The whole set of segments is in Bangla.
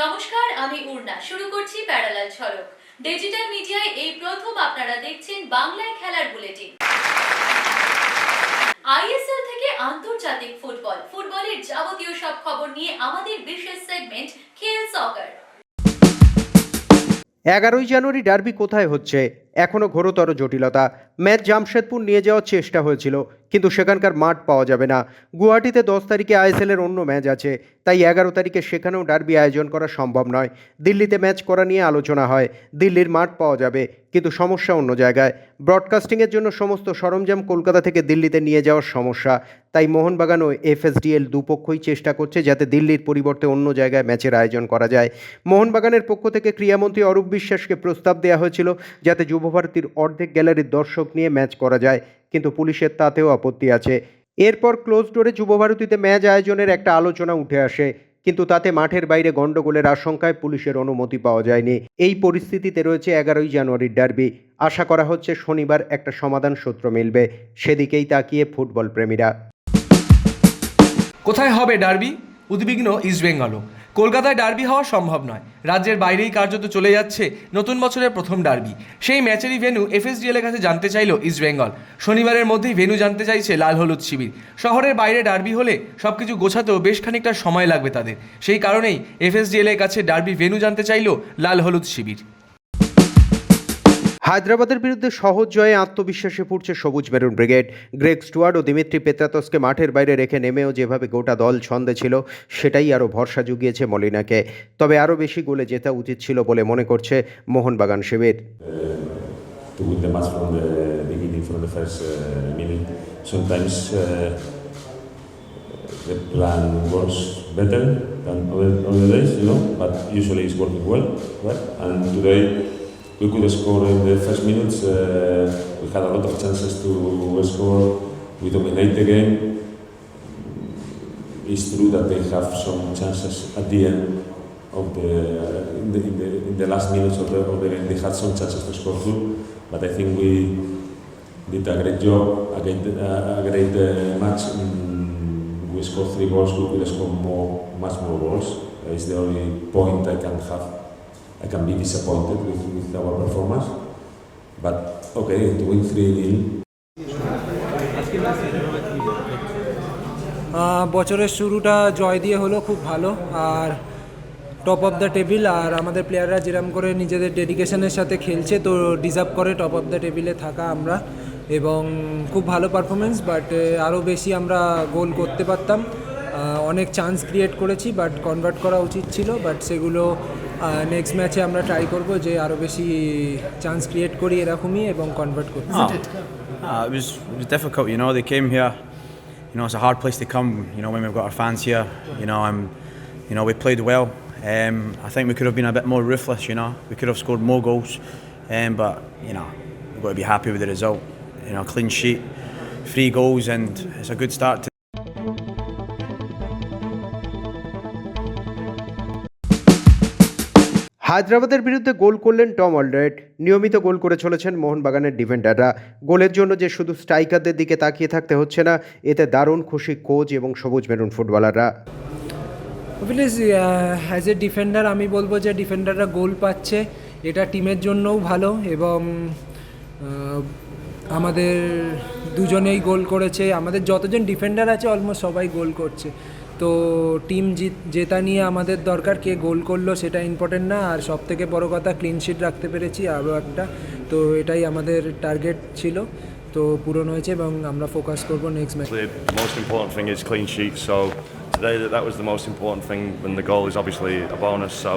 নমস্কার, আমি উর্না। শুরু করছি প্যারালাল ঝলক। ডিজিটাল মিডিয়ায় এই প্রথম আপনারা দেখছেন বাংলায় খেলার বুলেটিন। আইএসএল থেকে আন্তর্জাতিক ফুটবল। ফুটবলের যাবতীয় সব খবর নিয়ে আমাদের বিশেষ সেগমেন্ট খেল সকার এগারোই জানুয়ারি ডার্বি কোথায় হচ্ছে? এখনও ঘোরতর জটিলতা। ম্যাচ জামশেদপুর নিয়ে যাওয়ার চেষ্টা হয়েছিল, কিন্তু সেখানকার মাঠ পাওয়া যাবে না। গুয়াহাটিতে দশ তারিখে আইএসএলের অন্য ম্যাচ আছে, তাই এগারো তারিখে সেখানেও ডার্বি আয়োজন করা সম্ভব নয়। দিল্লিতে ম্যাচ করা নিয়ে আলোচনা হয়, দিল্লির মাঠ পাওয়া যাবে, কিন্তু সমস্যা অন্য জায়গায়। ব্রডকাস্টিংয়ের জন্য সমস্ত সরঞ্জাম কলকাতা থেকে দিল্লিতে নিয়ে যাওয়ার সমস্যা, তাই মোহনবাগান ও এফএসডিএল দুপক্ষই চেষ্টা করছে যাতে দিল্লির পরিবর্তে অন্য জায়গায় ম্যাচের আয়োজন করা যায়। মোহনবাগানের পক্ষ থেকে ক্রীড়ামন্ত্রী অরূপ বিশ্বাসকে প্রস্তাব দেওয়া হয়েছিল যাতে যুবভারতীর অর্ধেক গ্যালারির দর্শক নিয়ে ম্যাচ করা যায়, কিন্তু পুলিশের তাতেও আপত্তি আছে। এরপর ক্লোজ ডোরে যুবভারতীতে ম্যাচ আয়োজনের একটা আলোচনা উঠে আসে, কিন্তু তাতে মাঠের বাইরে গণ্ডগোলের আশঙ্কায় পুলিশের অনুমতি পাওয়া যায়নি। এই পরিস্থিতিতে রয়েছে এগারোই জানুয়ারির ডার্বি। আশা করা হচ্ছে শনিবার একটা সমাধান সূত্র মিলবে। সেদিকেই তাকিয়ে ফুটবল প্রেমীরা। কোথায় হবে ডার্বি? উদ্বিগ্ন ইস্টবেঙ্গলও কলকাতায় ডার্বি হওয়া সম্ভব নয়। রাজ্যের বাইরেই কার্যত চলে যাচ্ছে নতুন বছরের প্রথম ডার্বি। সেই ম্যাচেরই ভেন্যু এফএসডিএলের কাছে জানতে চাইল ইস্টবেঙ্গল শনিবারের মধ্যেই ভেনু জানতে চাইছে লাল হলুদ শিবির। শহরের বাইরে ডার্বি হলে সব কিছু গোছাতেও বেশ খানিকটা সময় লাগবে তাদের। সেই কারণেই এফএসডিএলের কাছে ডার্বি ভেনু জানতে চাইল লাল হলুদ শিবির। হায়দ্রাবাদের বিরুদ্ধে সহজ জয়ে আত্মবিশ্বাসে ফুটছে সবুজ মেরুন ব্রিগেড। গ্রেগ স্টুয়ার্ড ও দিমিত্রি পেত্রাতসকে মাঠের বাইরে রেখে নেমেও যেভাবে গোটা দল ছন্দে ছিল, সেটাই আরও ভরসা জুগিয়েছে মলিনাকে। তবে আরও বেশি গোলে জেতা উচিত ছিল বলে মনে করছে মোহনবাগান শিবির। We could score in the first minutes. Uh, we had a lot of chances to score. We dominate the game. It's true that they have some chances at the end of the in the, in the, in the last minutes of the, of the game. They had some chances to score too, but I think we did a great job, a great, uh, a great uh, match. Mm, we scored three goals. We could score more, much more goals. Uh, it's the only point I can have. I can be disappointed with, with our performance, but okay, to win three 0 বছরের শুরুটা জয় দিয়ে হলো খুব ভালো আর টপ অফ দ্য টেবিল আর আমাদের প্লেয়াররা যেরকম করে নিজেদের ডেডিকেশনের সাথে খেলছে তো ডিজার্ভ করে টপ অফ দ্য টেবিলে থাকা আমরা এবং খুব ভালো পারফরমেন্স বাট আরও বেশি আমরা গোল করতে পারতাম। অনেক চান্স ক্রিয়েট করেছি বাট কনভার্ট করা উচিত ছিল বাট সেগুলো নেক্সট ম্যাচে আমরা ট্রাই করব যে আরও বেশি চান্স ক্রিয়েট করি এরকমই এবং কনভার্ট করতে Oh. Ah, it was it was difficult. You know, they came here. You know, it's a hard place to come. You know, when we've got our fans here. You know, um, you know, we played well. Um, I think we could have been a bit more ruthless. You know, we could have scored more goals. Um, but you know, we've got to be happy with the result. You know, clean sheet, three goals, and it's a good start. To হায়দ্রাবাদের বিরুদ্ধে গোল করলেন টম অলড্রেট নিয়মিত গোল করে চলেছেন মোহনবাগানের ডিফেন্ডাররা। গোলের জন্য যে শুধু স্ট্রাইকারদের দিকে তাকিয়ে থাকতে হচ্ছে না, এতে দারুণ খুশি কোচ এবং সবুজ মেরুন ফুটবলাররা। অ্যাজ এ ডিফেন্ডার আমি বলব যে ডিফেন্ডাররা গোল পাচ্ছে। এটা টিমের জন্যও ভালো এবং আমাদের দুজনেই গোল করেছে। আমাদের যতজন ডিফেন্ডার আছে অলমোস্ট সবাই গোল করছে। তো টিম জিত জেতা নিয়ে আমাদের দরকার কে গোল করলো সেটা ইম্পর্টেন্ট না আর সব থেকে বড় কথা ক্লিন শিট রাখতে পেরেছি আরও একটা তো এটাই আমাদের টার্গেট ছিল তো পূরণ হয়েছে এবং আমরা ফোকাস করবো next match The most important thing is clean sheet. So today, that, that was the most important thing. When the goal is obviously a bonus. So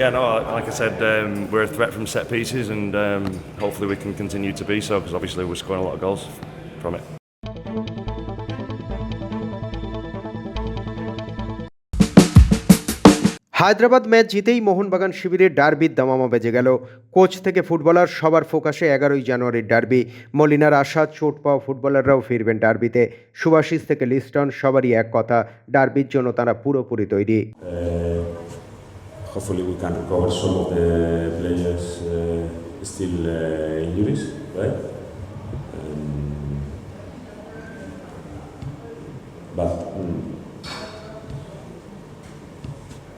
yeah, no, like I said, um, we're a threat from set pieces, and um, hopefully we can continue to be so. Because obviously we're scoring a lot of goals from it. Hyderabad match জিতেই Mohun Bagan শিবিরের ডার্বির দামামা বেজে গেল। কোচ থেকে ফুটবলার সবার ফোকাসে এগারোই জানুয়ারির ডার্বি। মলিনার আশা চোট পাওয়া ফুটবলাররাও ফিরবেন ডার্বিতে। সুভাশিস থেকে লিস্টন সবারই এক কথা ডার্বির জন্য তারা পুরোপুরি তৈরি। Uh, but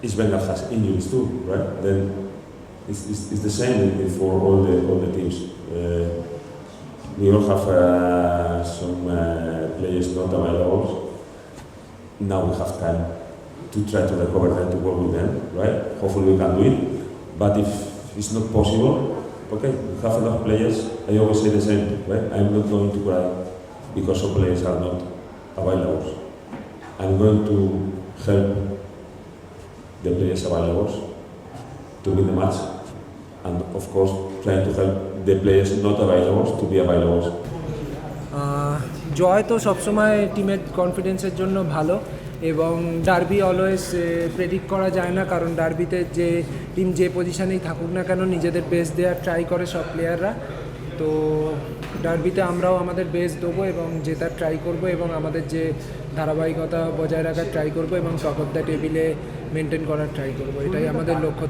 East Bengal has injuries too, right? Then it's, it's, it's the same for all the all the teams. Uh, we all have uh, some uh, players not available. Now we have time to try to recover them, to work with them, right? Hopefully we can do it. But if it's not possible, okay, we have enough players. I always say the same, right? I'm not going to cry because some players are not available. I'm going to help the players available to win the match, and of course, trying to help the players not available to be available. আহ, জয় তো সবসময় টিমের কনফিডেন্সের জন্য ভালো এবং ডার্বি অলওয়েজ প্রেডিক্ট করা যায় না কারণ ডার্বিতে যে টিম যে পজিশনেই থাকুক না কেন নিজেদের বেস দেওয়ার ট্রাই করে সব প্লেয়াররা তো ডার্বিতে আমরাও আমাদের বেস দেবো এবং জেতার ট্রাই করব এবং আমাদের যে ধারাবাহিকতা বজায় রাখার ট্রাই করব এবং অফ দ্য টেবিলে মেনটেন করার ট্রাই করব, এটাই আমাদের লক্ষ্য।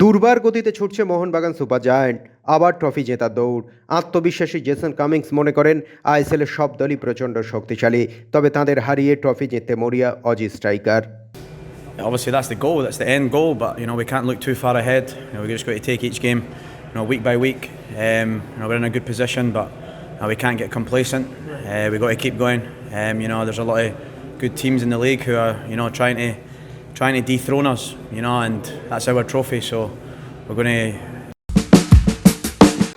দুর্বার গতিতে ছুটছে মোহনবাগান সুপার জায়ান্ট, আবার ট্রফি জেতার দৌড়। আত্মবিশ্বাসী জেসন কামিংস মনে করেন, আইএসএলের সব দলই প্রচণ্ড শক্তিশালী, তবে তাদের হারিয়ে ট্রফি জিততে মরিয়া Aussie striker. Obviously, that's the goal. That's the end goal. But you know, we can't look too far ahead. You know, we just got to take each game, you know, week by week. Um, you know, we're in a good position, but we can't get complacent. Uh, we got to keep going. Um, you know, there's a lot of good teams in the league who are, you know, trying to trying to dethrone us. You know, and that's our trophy. So we're going to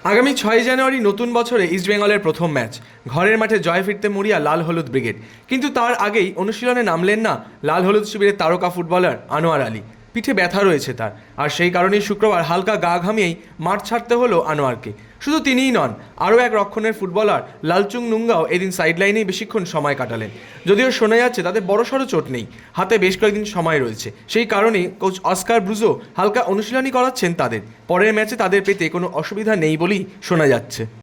আগামী ছয় জানুয়ারি নতুন বছরে ইস্টবেঙ্গলের প্রথম ম্যাচ। ঘরের মাঠে জয় ফিরতে মরিয়া লাল হলুদ ব্রিগেড। কিন্তু তার আগেই অনুশীলনে নামলেন না লাল হলুদ শিবিরের তারকা ফুটবলার আনোয়ার আলী। পিঠে ব্যথা রয়েছে তার। আর সেই কারণেই শুক্রবার হালকা গা ঘামিয়েই মাঠ ছাড়তে হলো আনোয়ারকে। শুধু তিনিই নন, আরও এক রক্ষণের ফুটবলার লালচুং নুঙ্গাও এদিন সাইডলাইনেই বেশিক্ষণ সময় কাটালেন। যদিও শোনা যাচ্ছে তাদের বড়সড় চোট নেই, হাতে বেশ কয়েকদিন সময় রয়েছে। সেই কারণেই কোচ অস্কার ব্রুজো হালকা অনুশীলনী করাচ্ছেন তাদের। পরের ম্যাচে তাদের পেতে কোনো অসুবিধা নেই বলেই শোনা যাচ্ছে।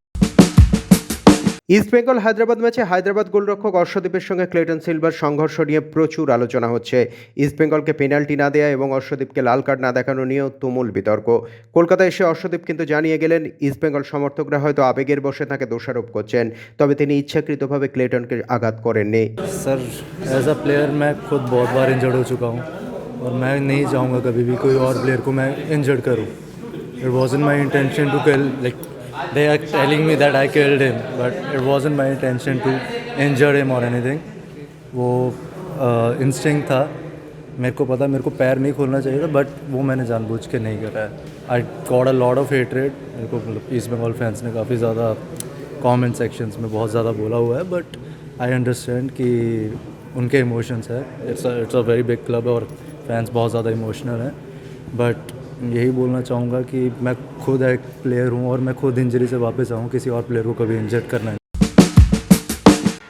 ইস্টবেঙ্গল হায়দ্রাবাদ ম্যাচে হায়দ্রাবাদ গোলরক্ষক অর্শদীপের সঙ্গে ক্লেটন সিলভার সংঘর্ষ নিয়ে প্রচুর আলোচনা হচ্ছে ইস্টবেঙ্গলকে পেনাল্টি না দেয়া এবং অর্শদীপকে লাল কার্ড না দেখানো নিয়েও তুমুল বিতর্ক কলকাতায় এসে অর্শদীপ কিন্তু জানিয়ে গেলেন ইস্টবেঙ্গল সমর্থকরা হয়তো আবেগের বসে তাকে দোষারোপ করছেন তবে তিনি ইচ্ছাকৃতভাবে ক্লেটনকে আঘাত করেননি सर एज अ प्लेयर मैं खुद बहुत बार इंजर्ड हो चुका हूँ और मैं नहीं चाहूँगा कभी भी कोई और प्लेयर को मैं इंजर्ड करूँ it was in my intention to kill like are telling me that I killed him but it was in my intention to injured him और एनीथिंग वो इंस्टिंग था। मेरे को पता, मेरे को पैर नहीं खोलना चाहिए था बट वो मैंने जानबूझ के नहीं करा है। I got a lot of hatred मेरे को मतलब ईस्ट बंगाल फैंस ने काफ़ी ज़्यादा कमेंट सेक्शंस में बहुत ज़्यादा बोला हुआ है बट आई अंडरस्टैंड कि उनके इमोशंस है। It's it's a very big club और फैंस बहुत ज़्यादा इमोशनल हैं। बट यही बोलना चाहूँगा कि मैं खुद एक प्लेयर हूँ और मैं खुद इंजरी से वापस आऊँ किसी और प्लेयर को कभी इंजर्ड करना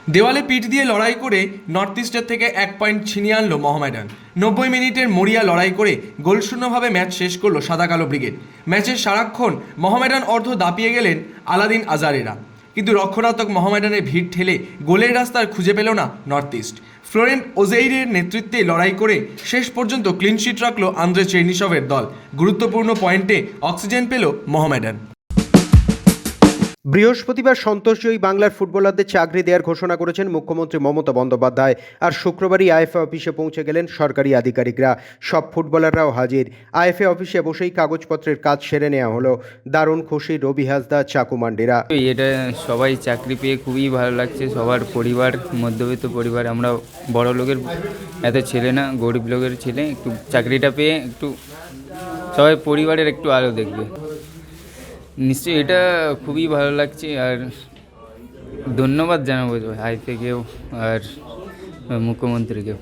দেওয়ালে পিঠ দিয়ে লড়াই করে নর্থ ইস্টের থেকে এক পয়েন্ট ছিনিয়ে আনলো মোহামেডান নব্বই মিনিটের মরিয়া লড়াই করে গোলশূন্যভাবে ম্যাচ শেষ করলো সাদা কালো ব্রিগেড ম্যাচের সারাক্ষণ মোহামেডান অর্ধ দাপিয়ে গেলেন আলাদিন আজারেরা কিন্তু রক্ষণাত্মক মোহামেডানের ভিড় ঠেলে গোলের রাস্তার খুঁজে পেল না নর্থ ইস্ট ফ্লোরেন্ট ওজেইরের নেতৃত্বে লড়াই করে শেষ পর্যন্ত ক্লিনশিট রাখল আন্দ্রে চেরনিসভের দল। গুরুত্বপূর্ণ পয়েন্টে অক্সিজেন পেল মোহামেডান। বৃহস্পতিবার সন্তোষজয়ী বাংলার ফুটবলারদের চাকরি দেওয়ার ঘোষণা করেছেন মুখ্যমন্ত্রী মমতা বন্দ্যোপাধ্যায়। আর শুক্রবারই আইএফএ অফিসে পৌঁছে গেলেন সরকারি আধিকারিকরা। সব ফুটবলাররাও হাজির। আইএফএ অফিসে বসেই কাগজপত্রের কাজ সেরে নেওয়া হলো। দারুণ খুশি রবি হাসদা চাকুমান্ডিরা এটা সবাই চাকরি পেয়ে খুবই ভালো লাগছে। সবার পরিবার, মধ্যবিত্ত পরিবার, আমরা বড় লোকের এত ছেলে না, গরিব লোকের ছেলে। একটু চাকরিটা পেয়ে একটু সবাই পরিবারের একটু আলো দেখবে। নিশ্চয়ই এটা খুবই ভালো লাগছে আর ধন্যবাদ জানাব হাইফেকেও আর মুখ্যমন্ত্রীকেও।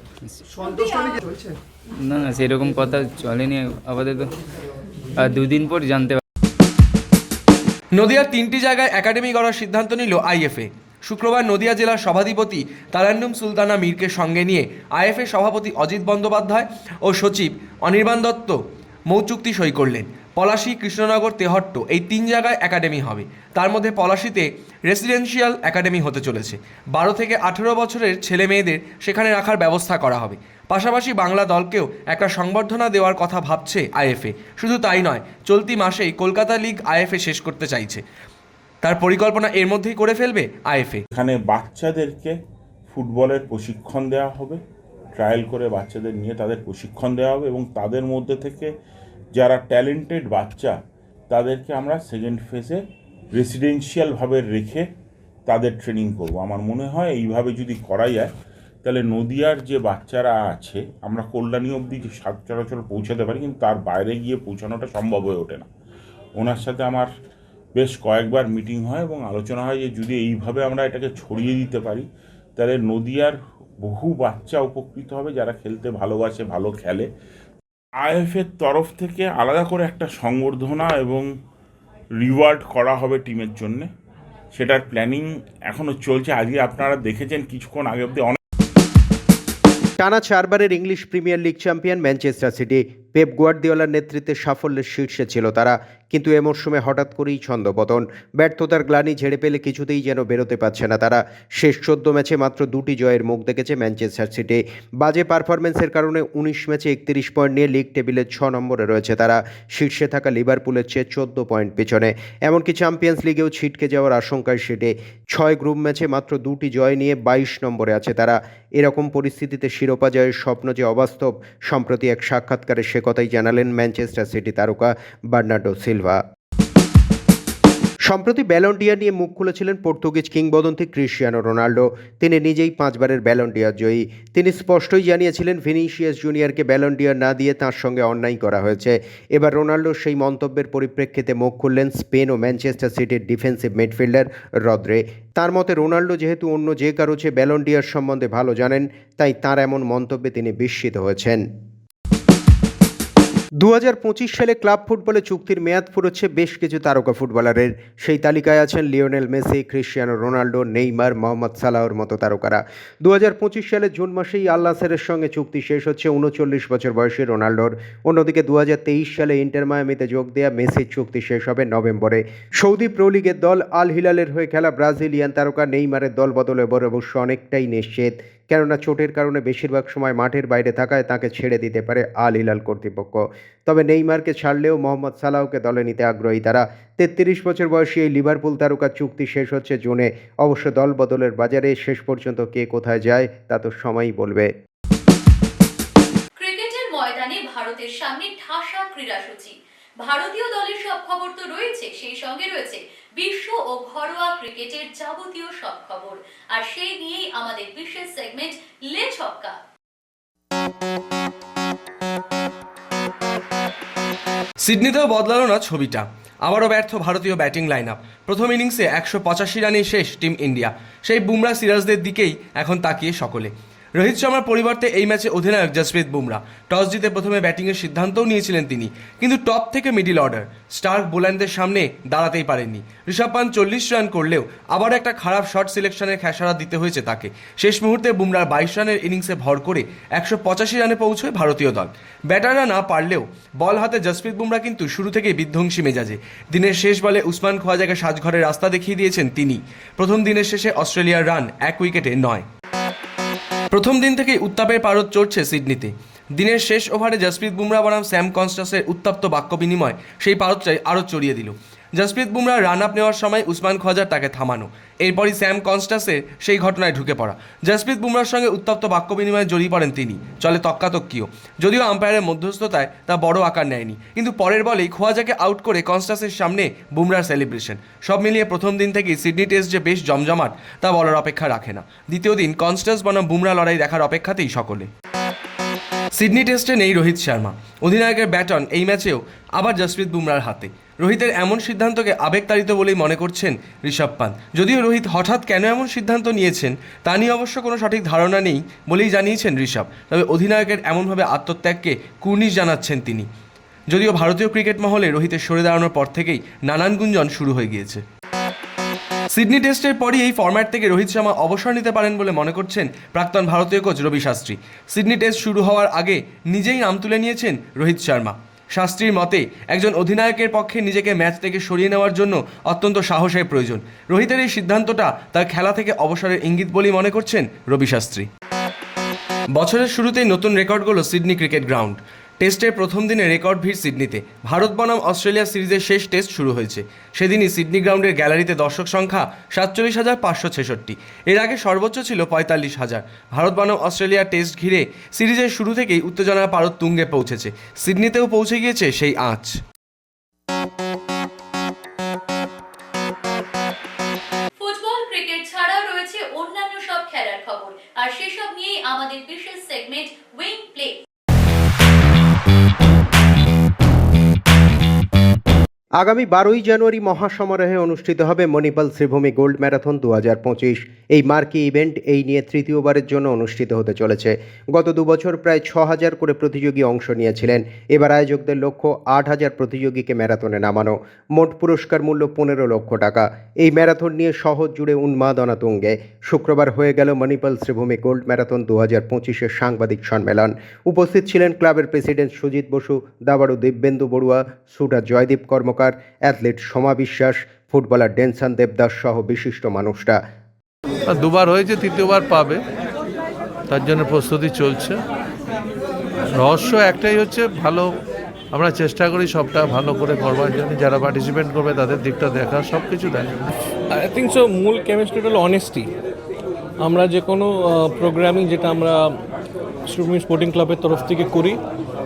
না না সেরকম কথা চলেনি আপাতত। আর দুদিন পর জানতে নদিয়ার তিনটি জায়গায় একাডেমি গড়ার সিদ্ধান্ত নিল আইএফএ। শুক্রবার নদিয়া জেলার সভাধিপতি তারান্নুম সুলতানা মীরকে সঙ্গে নিয়ে আইএফএ সভাপতি অজিত বন্দ্যোপাধ্যায় ও সচিব অনির্বাণ দত্ত মৌচুক্তি সই করলেন। পলাশী, কৃষ্ণনগর, তেহট্ট, এই তিন জায়গায় একাডেমি হবে। তার মধ্যে পলাশীতে রেসিডেন্সিয়াল একাডেমি হতে চলেছে। বারো থেকে আঠেরো বছরের ছেলে মেয়েদের সেখানে রাখার ব্যবস্থা করা হবে। পাশাপাশি বাংলা দলকেও একটা সংবর্ধনা দেওয়ার কথা ভাবছে আইএফএ। শুধু তাই নয়, চলতি মাসেই কলকাতা লিগ আইএফএ শেষ করতে চাইছে। তার পরিকল্পনা এর মধ্যেই করে ফেলবে আইএফএ। এখানে বাচ্চাদেরকে ফুটবলের প্রশিক্ষণ দেওয়া হবে, ট্রায়াল করে বাচ্চাদের নিয়ে তাদের প্রশিক্ষণ দেওয়া হবে এবং তাদের মধ্যে থেকে যারা ট্যালেন্টেড বাচ্চা, তাদেরকে আমরা সেকেন্ড ফেজে রেসিডেন্সিয়ালভাবে রেখে তাদের ট্রেনিং করব। আমার মনে হয় এইভাবে যদি করা যায়, তাহলে নদিয়ার যে বাচ্চারা আছে, আমরা কল্যাণী অবধি যে সচরাচর পৌঁছাতে পারি, কিন্তু তার বাইরে গিয়ে পৌঁছানোটা সম্ভব হয়ে ওঠে না। ওনার সাথে আমার বেশ কয়েকবার মিটিং হয় এবং আলোচনা হয় যে যদি এইভাবে আমরা এটাকে ছড়িয়ে দিতে পারি, তাহলে নদিয়ার বহু বাচ্চা উপকৃত হবে যারা খেলতে ভালোবাসে, ভালো খেলে। আইএফের তরফ থেকে আলাদা করে একটা সংবর্ধনা এবং রিওয়ার্ড করা হবে টিমের জন্যে। সেটার প্ল্যানিং এখনও চলছে। আজকে আপনারা দেখেছেন কিছুক্ষণ আগে অবধি অনেক টানা চারবারের English Premier League champion Manchester City Pep গুয়ার্দিওলার নেতৃত্বে সাফল্যের শীর্ষে ছিল তারা। কিন্তু এ মরশুমে হঠাৎ করেই ছন্দপতন ব্যর্থতার গ্লানি ঝেড়ে পেলে কিছুতেই যেন বেরোতে পারছে না তারা। শেষ চোদ্দ ম্যাচে মাত্র দুটি জয়ের মুখ দেখেছে ম্যানচেস্টার সিটি। বাজে পারফরমেন্সের কারণে উনিশ ম্যাচে একত্রিশ পয়েন্ট নিয়ে লিগ টেবিলের ছ নম্বরে রয়েছে তারা। শীর্ষে থাকা লিভারপুলের চেয়ে চোদ্দ পয়েন্ট পেছনে। এমনকি চ্যাম্পিয়ন্স লিগেও ছিটকে যাওয়ার আশঙ্কায় সিটি ছয় গ্রুপ ম্যাচে মাত্র দুটি জয় নিয়ে বাইশ নম্বরে আছে তারা। এরকম পরিস্থিতিতে শিরোপা জয়ের স্বপ্ন যে অবাস্তব, সম্প্রতি এক সাক্ষাৎকারে সে কথাই জানালেন ম্যানচেস্টার সিটি তারকা বার্নার্ডো সিলভা সম্প্রতি ব্যালন্ডিয়া নিয়ে মুখ খুলেছিলেন পর্তুগিজ কিংবদন্তি ক্রিশ্চিয়ানো রোনাল্ডো। তিনি নিজেই পাঁচবারের ব্যালন্ডিয়ার জয়ী। তিনি স্পষ্টই জানিয়েছিলেন ভিনিসিয়াস জুনিয়রকে ব্যালন্ডিয়ার না দিয়ে তার সঙ্গে অন্যায় করা হয়েছে। এবার রোনাল্ডোর সেই মন্তব্যের পরিপ্রেক্ষিতে মুখ খুললেন স্পেন ও ম্যানচেস্টার সিটির ডিফেন্সিভ মিডফিল্ডার রদ্রে। তার মতে রোনাল্ডো যেহেতু অন্য যে কারও চেয়ে ব্যালন্ডিয়ার সম্বন্ধে ভালো জানেন, তাই তার এমন মন্তব্যে তিনি বিস্মিত হয়েছেন। দু হাজার পঁচিশ সালে ক্লাব ফুটবলে চুক্তির মেয়াদ ফুরোচ্ছে বেশ কিছু তারকা ফুটবলারের। সেই তালিকায় আছেন Lionel Messi, Cristiano Ronaldo Neymar, Mohamed সালাহর মতো তারকারা। দু সালে জুন মাসেই আল সঙ্গে চুক্তি শেষ হচ্ছে উনচল্লিশ বছর বয়সী রোনাল্ডোর অন্যদিকে দুহাজার তেইশ সালে ইন্টার মায়ামিতে যোগ দেওয়া মেসির চুক্তি শেষ হবে নভেম্বরে। সৌদি প্রো লিগের দল আল হিলালের হয়ে খেলা ব্রাজিলিয়ান তারকা নেইমারের দল বদলে এবার অবশ্য অনেকটাই নিশ্চিত। কেননা চোটের কারণে বেশিরভাগ সময় মাঠের বাইরে থাকায় তাকে ছেড়ে দিতে পারে আল হিলাল কর্তৃপক্ষ। তবে নেইমারকে ছাড়লেও মোহাম্মদ সালাহকে দলে নিতে আগ্রহী তারা। তেত্রিশ বছর বয়সী এই লিভারপুল তারকার চুক্তি শেষ হচ্ছে জুনে। অবশ্য দল বদলের বাজারে শেষ পর্যন্ত কে কোথায় যায় তা তো সময়ই বলবে। ভারতের সামনে ঠাসা ক্রীড়াসূচি। ভারতীয় দলের সব খবর তো রয়েছে, সেই সঙ্গে রয়েছে বিশ্ব ও ঘরোয়া ক্রিকেটের যাবতীয় সব খবর। আর সেই নিয়েই আমাদের বিশেষ সেগমেন্ট লে ছক্কা সিডনিতেও বদলালো না ছবিটা। আবারও ব্যর্থ ভারতীয় ব্যাটিং লাইন আপ প্রথম ইনিংসে একশো পঁচাশি রানে শেষ টিম ইন্ডিয়া। সেই বুমরা সিরাজদের দিকেই এখন তাকিয়ে সকলে। রোহিত শর্মার পরিবর্তে এই ম্যাচে অধিনায়ক জসপ্রীত বুমরা। টস জিতে প্রথমে ব্যাটিংয়ের সিদ্ধান্তও নিয়েছিলেন তিনি, কিন্তু টপ থেকে মিডিল অর্ডার। স্টার্ক বোল্যান্ডদের সামনে দাঁড়াতেই পারেননি। ঋষভ পান চল্লিশ রান করলেও আবার একটা খারাপ শট সিলেকশনের খেসারা দিতে হয়েছে তাকে। শেষ মুহূর্তে বুমরার বাইশ রানের ইনিংসে ভর করে একশো পঁচাশি রানে পৌঁছয় ভারতীয় দল। ব্যাটাররা না পারলেও বল হাতে জসপ্রীত বুমরা কিন্তু শুরু থেকেই বিধ্বংসী মেজাজে। দিনের শেষ বলে উসমান খোয়াজাকে সাজঘরের রাস্তা দেখিয়ে দিয়েছেন তিনি। প্রথম দিনের শেষে অস্ট্রেলিয়ার রান এক উইকেটে নয়। প্রথম দিন থেকেই উত্তাপের পারদ চড়ছে সিডনিতে। দিনের শেষ ওভারে জসপ্রীত বুমরা বনাম স্যাম কনস্টাসের উত্তপ্ত বাক্য বিনিময় সেই পারদটাই আরও চড়িয়ে দিল। জসপ্রীত বুমরা রান আপ নেওয়ার সময় উসমান খোয়াজার তাকে থামানো। এরপরই স্যাম কনস্টাসে সেই ঘটনায় ঢুকে পড়া। জসপ্রীত বুমরার সঙ্গে উত্তপ্ত বাক্য বিনিময়ে জড়িয়ে পড়েন তিনি। চলে তক্কাতক্কিও। যদিও আম্পায়ারের মধ্যস্থতায় তা বড় আকার নেয়নি। কিন্তু পরের বলেই খোয়াজাকে আউট করে কনস্টাসের সামনে বুমরার সেলিব্রেশন। সব মিলিয়ে প্রথম দিন থেকেই সিডনি টেস্ট যে বেশ জমজমাট, তা বলার অপেক্ষা রাখে না। দ্বিতীয় দিন কনস্টাস বনাম বুমরা লড়াই দেখার অপেক্ষাতেই সকলে। সিডনি টেস্টে নেই রোহিত শর্মা। অধিনায়কের ব্যাটন এই ম্যাচেও আবার জসপ্রীত বুমরার হাতে। রোহিতের এমন সিদ্ধান্তকে আবেগতাড়িত বলেই মনে করছেন ঋষভ পান্ত যদিও রোহিত হঠাৎ কেন এমন সিদ্ধান্ত নিয়েছেন, তা নিয়ে অবশ্য কোনো সঠিক ধারণা নেই বলেই জানিয়েছেন ঋষভ। তবে অধিনায়কের এমনভাবে আত্মত্যাগকে কুর্নিশ জানাচ্ছেন তিনি। যদিও ভারতীয় ক্রিকেট মহলে রোহিতের সরে দাঁড়ানোর পর থেকেই নানান গুঞ্জন শুরু হয়ে গিয়েছে। সিডনি টেস্টের পরই এই ফরম্যাট থেকে রোহিত শর্মা অবসর নিতে পারেন বলে মনে করছেন প্রাক্তন ভারতীয় coach Ravi Shastri. Sydney test শুরু হওয়ার আগে নিজেই নাম তুলে নিয়েছেন রোহিত শর্মা। শাস্ত্রীর মতে, একজন অধিনায়কের পক্ষে নিজেকে ম্যাচ থেকে সরিয়ে নেওয়ার জন্য অত্যন্ত সাহসের প্রয়োজন। রোহিতের এই সিদ্ধান্তটা তার খেলা থেকে অবসরের ইঙ্গিত বলেই মনে করছেন রবি শাস্ত্রী। বছরের শুরুতেই নতুন রেকর্ড গড়ল সিডনি ক্রিকেট গ্রাউন্ড। টেস্টের প্রথম দিনে রেকর্ড ভিড় সিডনিতে। ভারত বনাম অস্ট্রেলিয়া সিরিজের শেষ টেস্ট শুরু হয়েছে। সেদিনই সিডনি গ্রাউন্ডের গ্যালারিতে দর্শক সংখ্যা সাতচল্লিশ হাজার পাঁচশো ছেষট্টি। এর আগে সর্বোচ্চ ছিল পঁয়তাল্লিশ হাজার। ভারত বনাম অস্ট্রেলিয়া টেস্ট ঘিরে সিরিজের শুরু থেকেই উত্তেজনার পারদ তুঙ্গে পৌঁছেছে। সিডনিতেও পৌঁছে গিয়েছে সেই আঁচ। আর সেসব নিয়েই আমাদের বিশেষ সেগমেন্ট উইং প্লে আগামী বারোই জানুয়ারি মহাসমারোহে অনুষ্ঠিত হবে মণিপাল শ্রীভূমি গোল্ড ম্যারাথন দু হাজার পঁচিশ। এই মার্কি ইভেন্ট এই নিয়ে তৃতীয়বারের জন্য অনুষ্ঠিত হতে চলেছে। গত দুবছর প্রায় ছ হাজার করে প্রতিযোগী অংশ নিয়েছিলেন। এবার আয়োজকদের লক্ষ্য আট হাজার প্রতিযোগীকে ম্যারাথনে নামানো। মোট পুরস্কার মূল্য পনেরো লক্ষ টাকা। এই ম্যারাথন নিয়ে শহর জুড়ে উন্মাদনা তুঙ্গে। শুক্রবার হয়ে গেল মণিপাল শ্রীভূমি গোল্ড ম্যারাথন দু হাজার পঁচিশের সাংবাদিক সম্মেলন। উপস্থিত ছিলেন ক্লাবের president Sujit Basu, দাবাড়ু Dibyendu Barua shooter Joydeep Karmakar athlete Soma Biswas footballer Denson Devdas সহ বিশিষ্ট মানুষরা। দুবার হয়েছে তৃতীয়বার পাবে। তার জন্য প্রস্তুতি চলছে। রহস্য একটাই হচ্ছে ভালো আমরা চেষ্টা করি সবটা ভালো করে করবার জন্য। যারা পার্টিসিপেট করবে তাদের দিকটা দেখা সব কিছু দেখা। আই থিঙ্ক সো মূল কেমিস্ট্রিটা হলো অনেস্টি আমরা যে কোনো প্রোগ্রামিং যেটা আমরা স্টুডেন্ট স্পোর্টিং ক্লাবের তরফ থেকে করি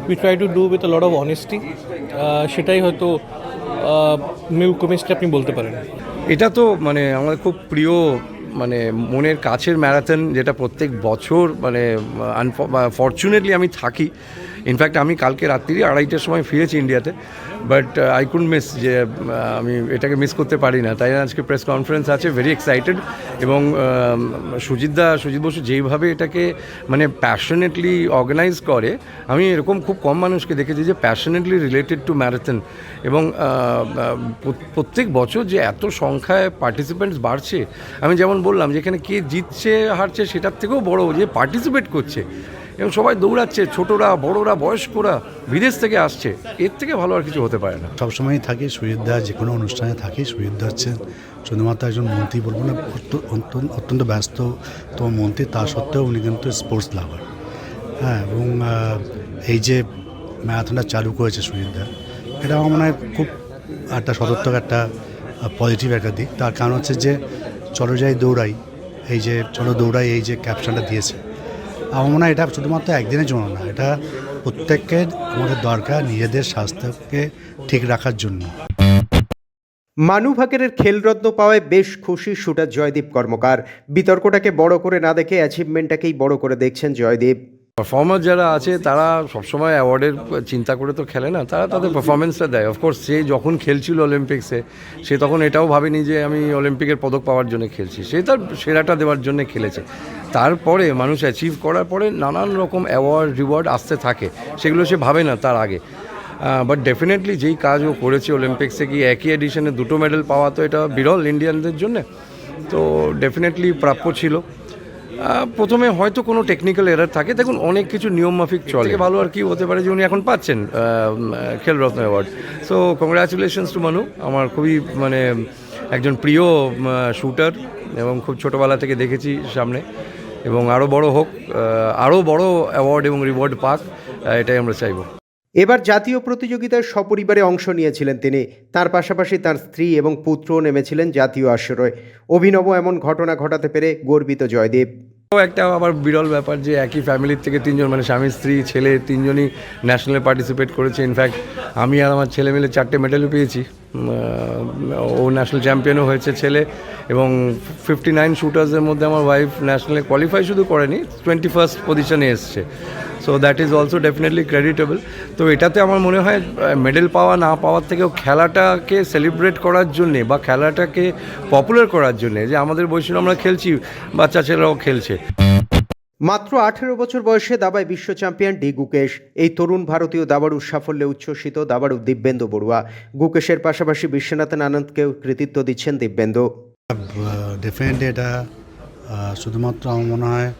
we try to do with lot of honesty সেটাই হয়তো মূল কমিস্ট আপনি বলতে পারেন। এটা তো মানে আমাদের খুব প্রিয় মানে মনের কাছের ম্যারাথন যেটা প্রত্যেক বছর মানে আনফর্চুনেটলি আমি থাকি। ইনফ্যাক্ট আমি কালকে রাত্রি আড়াইটার সময় ফিরেছি ইন্ডিয়াতে বাট আই কুড মিস যে আমি এটাকে মিস করতে পারি না। তাই আজকে প্রেস কনফারেন্স আছে ভেরি এক্সাইটেড এবং সুজিতদা সুজিত বসু যেইভাবে এটাকে মানে প্যাশনেটলি অর্গানাইজ করে আমি এরকম খুব কম মানুষকে দেখেছি যে প্যাশনেটলি রিলেটেড টু ম্যারাথন এবং আহ, প্রত- প্রত্যেক বছর যে এত সংখ্যায় পার্টিসিপেন্টস বাড়ছে আমি যেমন বললাম যে এখানে কে জিতছে হারছে সেটার থেকেও বড় যে পার্টিসিপেট করছে। এবং সবাই দৌড়াচ্ছে, ছোটরা, বড়রা, বয়স্করা বিদেশ থেকে আসছে। এর থেকে ভালো আর কিছু হতে পারে না। সবসময়ই থাকি সুজিতদা যে কোনো অনুষ্ঠানে থাকি সুজিতদা হচ্ছেন। শুধুমাত্র একজন মন্ত্রী বলব না, অত্য- অত্যন্ত ব্যস্ত তো মন্ত্রী, তা সত্ত্বেও উনি কিন্তু স্পোর্টস লাভার হ্যাঁ এবং এই যে ম্যারাথনটা চালু করেছে সুজিতদা এটা আমার মনে হয় খুব একটা সদর্থক, একটা পজিটিভ একটা দিক। তার কারণ হচ্ছে যে, চলো যাই দৌড়াই, এই যে, চলো দৌড়াই, এই যে ক্যাপশনটা দিয়েছে। আমার মনে হয় এটা শুধুমাত্র একদিনের জন্য না, এটা প্রত্যেককে আমাদের দরকার নিজেদের স্বাস্থ্যকে ঠিক রাখার জন্য। মানু ভাকেরের খেলরত্ন পাওয়ায় বেশ খুশি শুটার জয়দীপ কর্মকার। বিতর্কটাকে বড় করে না দেখে অ্যাচিভমেন্টটাকেই বড় করে দেখছেন জয়দীপ। পারফর্মার যারা আছে, তারা সবসময় অ্যাওয়ার্ডের চিন্তা করে তো খেলে না, তারা তাদের পারফরমেন্সটা দেয়। অফকোর্স সে যখন খেলছিল অলিম্পিক্সে সে তখন এটাও ভাবেনি যে আমি অলিম্পিকের পদক পাওয়ার জন্য খেলছি। সে তার সেরাটা দেওয়ার জন্য খেলেছে। তারপরে মানুষ অ্যাচিভ করার পরে নানান রকম অ্যাওয়ার্ড রিওয়ার্ড আসতে থাকে। সেগুলো সে ভাবে না তার আগে। বাট ডেফিনেটলি যেই কাজ ও করেছে অলিম্পিক্সে কি একই এডিশনে দুটো মেডেল পাওয়া তো এটা বিরল ইন্ডিয়ানদের জন্য। তো ডেফিনেটলি প্রাপ্য ছিল। প্রথমে হয়তো কোনো টেকনিক্যাল এরার থাকে। দেখুন, অনেক কিছু নিয়ম মাফিক চলে ভালো আর কি হতে পারে যে উনি এখন পাচ্ছেন Khel Ratna award so congratulations to Manu আমার খুবই মানে একজন প্রিয় শুটার এবং খুব ছোটোবেলা থেকে দেখেছি সামনে। এবং আরও বড় হোক আরও বড় অ্যাওয়ার্ড এবং রিওয়ার্ড পাক এটাই আমরা চাইব। এবার জাতীয় প্রতিযোগিতায় সপরিবারে অংশ নিয়েছিলেন তিনি। তার পাশাপাশি তার স্ত্রী এবং পুত্রও নেমেছিলেন জাতীয় আসরে অভিনব এমন ঘটনা ঘটাতে পেরে গর্বিত জয়দেব। একটা আবার বিরল ব্যাপার যে একই ফ্যামিলির থেকে তিনজন মানে স্বামী, স্ত্রী, ছেলে তিনজনই ন্যাশনালে পার্টিসিপেট করেছে। ইনফ্যাক্ট আমি আর আমার ছেলে মিলে চারটে মেডেলও পেয়েছি। ও ন্যাশনাল চ্যাম্পিয়নও হয়েছে ছেলে এবং ফিফটি নাইন শুটার্সের মধ্যে আমার ওয়াইফ ন্যাশনালে কোয়ালিফাই শুধু করেনি টোয়েন্টি ফার্স্ট পজিশনে এসছে। So that is also definitely creditable তো এটাতে আমার মনে হয় মেডেল পাওয়া না পাওয়ার থেকেও খেলাটাকে সেলিব্রেট করার জন্যে বা খেলাটাকে পপুলার করার জন্যে যে আমাদের বয়সে আমরা খেলছি বাচ্চা ছেলেরাও খেলছে। মাত্র আঠেরো বছর বয়সে দাবায় বিশ্ব চ্যাম্পিয়ন ডি গুকেশ এই তরুণ ভারতীয় দাবাড়ুর সাফল্যে উচ্ছ্বসিত দাবাড়ু দিব্যেন্দু বড়ুয়া। গুকেশের পাশাপাশি বিশ্বনাথন আনন্দকেও কৃতিত্ব দিচ্ছেন দিব্যেন্দু। ডেফিনেটলি এটা শুধুমাত্র আমার মনে হয়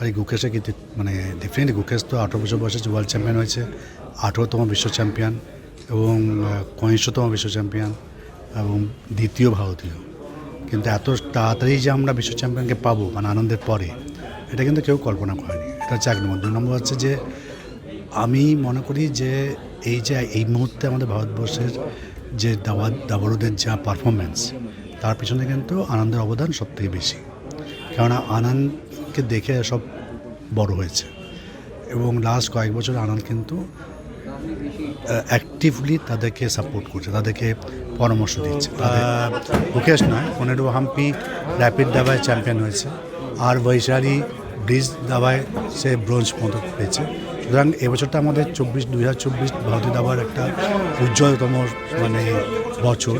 আর এই গুকেশে কিন্তু মানে ডেফিনেটলি গুকেশ তো আঠেরো বছর বয়সে ওয়ার্ল্ড চ্যাম্পিয়ন হয়েছে, আঠেরোতম বিশ্ব চ্যাম্পিয়ন এবং কনিষ্ঠতম বিশ্ব চ্যাম্পিয়ন এবং দ্বিতীয় ভারতীয়। কিন্তু এত তাড়াতাড়ি যে আমরা বিশ্ব চ্যাম্পিয়নকে পাবো মানে আনন্দের পরে, এটা কিন্তু কেউ কল্পনা করেনি। এটা হচ্ছে এক নম্বর। নম্বর হচ্ছে যে, আমি মনে করি যে এই যে, এই মুহূর্তে আমাদের ভারতবর্ষের যে দাবা, দাবারুদের যা পারফরমেন্স তার পিছনে কিন্তু আনন্দের অবদান সবথেকে বেশি। কেননা আনন্দকে দেখে সব বড় হয়েছে। এবং লাস্ট কয়েক বছর আনন্দ কিন্তু অ্যাক্টিভলি তাদেরকে সাপোর্ট করছে তাদেরকে পরামর্শ দিচ্ছে। মুকেশ নয় পনেরো হাম্পি র্যাপিড দাবায় চ্যাম্পিয়ন হয়েছে। আর বৈশালী ব্রিজ দাবায় সে ব্রোঞ্জ পদক পেয়েছে। সুতরাং এবছরটা আমাদের চব্বিশ দুই হাজার চব্বিশ ভারতীয় দাবার একটা উজ্জ্বলতম মানে বছর।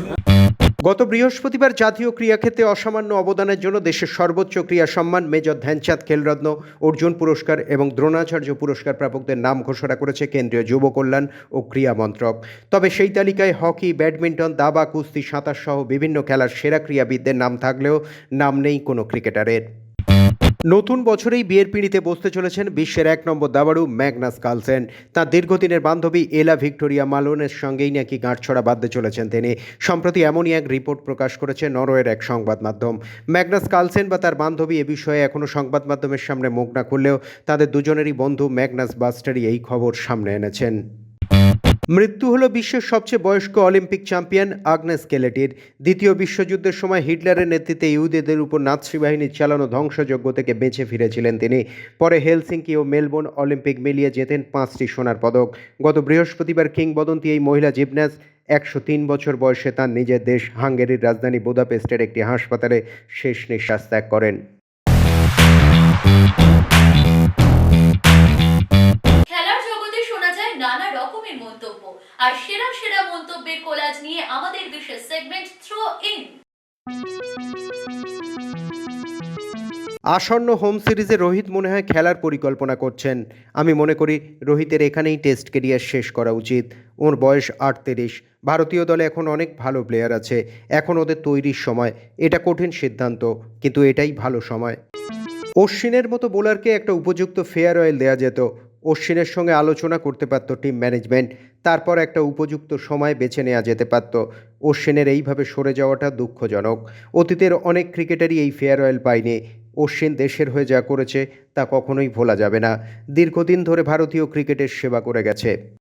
গত বৃহস্পতিবার জাতীয় ক্রীড়াক্ষেত্রে অসামান্য অবদানের জন্য দেশের সর্বোচ্চ ক্রীড়া সম্মান মেজর ধ্যানচাঁদ খেলরত্ন, অর্জুন পুরস্কার এবং দ্রোণাচার্য পুরস্কার প্রাপকদের নাম ঘোষণা করেছে কেন্দ্রীয় যুব কল্যাণ ও ক্রীড়া মন্ত্রক। তবে সেই তালিকায় হকি, ব্যাডমিন্টন, দাবা, কুস্তি, সাঁতার সহ বিভিন্ন খেলার সেরা ক্রীড়াবিদদের নাম থাকলেও নাম নেই কোনো ক্রিকেটারের। নতুন বছরেই বিয়ের পিঁড়িতে বসতে চলেছেন বিশ্বের এক নম্বর দাবাড়ু ম্যাগনাস কালসেন। তার দীর্ঘদিনের বান্ধবী এলা ভিক্টোরিয়া মালোনের সঙ্গেই নাকি গাঁটছড়া বাঁধতে চলেছেন তিনি। সম্প্রতি এমনই এক রিপোর্ট প্রকাশ করেছে নরওয়ের এক সংবাদ মাধ্যম। ম্যাগনাস কালসেন বা তার বান্ধবী এ বিষয়ে এখনও সংবাদ মাধ্যমের সামনে মুখ না খুললেও তাদের দুজনেরই বন্ধু ম্যাগনাস বাস্টারই এই খবর সামনে এনেছেন। মৃত্যু হলো বিশ্বের সবচেয়ে বয়স্ক অলিম্পিক চ্যাম্পিয়ন আগনেস কেলেটির। দ্বিতীয় বিশ্বযুদ্ধের সময় হিটলারের নেতৃত্বে ইহুদিদের উপর নাৎসি বাহিনীর চালানো ধ্বংসযজ্ঞ থেকে বেঁচে ফিরেছিলেন তিনি। পরে হেলসিঙ্কি ও মেলবোর্ন অলিম্পিক মিলিয়ে জেতেন পাঁচটি সোনার পদক। গত বৃহস্পতিবার কিংবদন্তি এই মহিলা জিমন্যাস্ট একশো তিন বছর বয়সে তার নিজের দেশ হাঙ্গেরির রাজধানী বুদাপেস্টের একটি হাসপাতালে শেষ নিঃশ্বাস ত্যাগ করেন। আর সেরা সেরা মন্তব্যের কোলাজ নিয়ে আমাদের বিশেষ সেগমেন্ট থ্রো ইন আসন্ন হোম সিরিজে রোহিত মনে হয় খেলার পরিকল্পনা করছেন। আমি মনে করি রোহিতের এখানেই টেস্ট কেরিয়ার শেষ করা উচিত। ওর বয়স আটত্রিশ। ভারতীয় দলে এখন অনেক ভালো প্লেয়ার আছে। এখন ওদের তৈরির সময়। এটা কঠিন সিদ্ধান্ত, কিন্তু এটাই ভালো সময়। অশ্বিনের মতো বোলারকে একটা উপযুক্ত ফেয়ার অয়েল দেওয়া যেত। অশ্বিনের সঙ্গে আলোচনা করতে পারত টিম ম্যানেজমেন্ট। তারপর একটা উপযুক্ত সময় বেছে নেওয়া যেতে পারত। অশ্বিনের এইভাবে সরে যাওয়াটা দুঃখজনক। অতীতের অনেক ক্রিকেটারই এই ফেয়ারওয়েল পায়নি। অশ্বিন দেশের হয়ে যা করেছে তা কখনোই ভোলা যাবে না। দীর্ঘদিন ধরে ভারতীয় ক্রিকেটের সেবা করে গেছে।